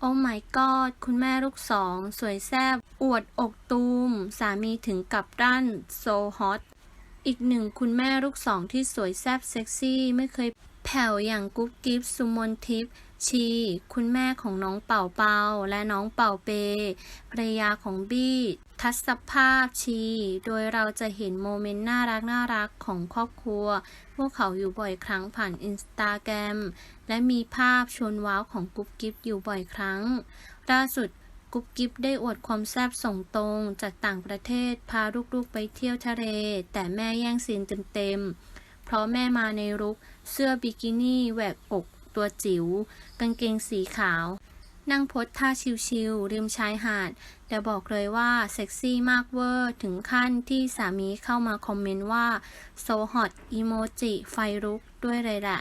โอ้ my god คุณแม่ลูกสอง สวยแซบอวดอกตูม สามีถึงกับด้านโซฮอต อีกหนึ่งคุณแม่ลูกสองที่สวยแซบเซ็กซี่ ไม่เคย แผ่วอย่างกุ๊บกิ๊บสุมนทิพย์ชี คุณแม่ของน้องเป่าเปาและน้องเป่าเปภรรยาของบี้ ทัศภาพชี โดยเราจะเห็นโมเมนต์น่ารักน่ารักของครอบครัว พวกเขาอยู่บ่อยครั้งผ่านอินสตาแกรมและมีภาพชวนว้าวของกุ๊บกิ๊บอยู่บ่อยครั้ง ล่าสุดกุ๊บกิ๊บได้อวดความแซ่บส่งตรงจากต่างประเทศพาลูกๆไปเที่ยวทะเล แต่แม่แย่งซีนเต็มๆ เพราะแม่มาในรุก เสื้อบิกินี่แหวกอกตัวจิ๋วกางเกงสีขาว นั่งพดท่าชิลๆริมชายหาด แต่บอกเลยว่าเซ็กซี่มากเวอร์ ถึงขั้นที่สามีเข้ามาคอมเมนต์ว่า โซฮอตอีโมจิไฟลุกด้วยเลยแหละ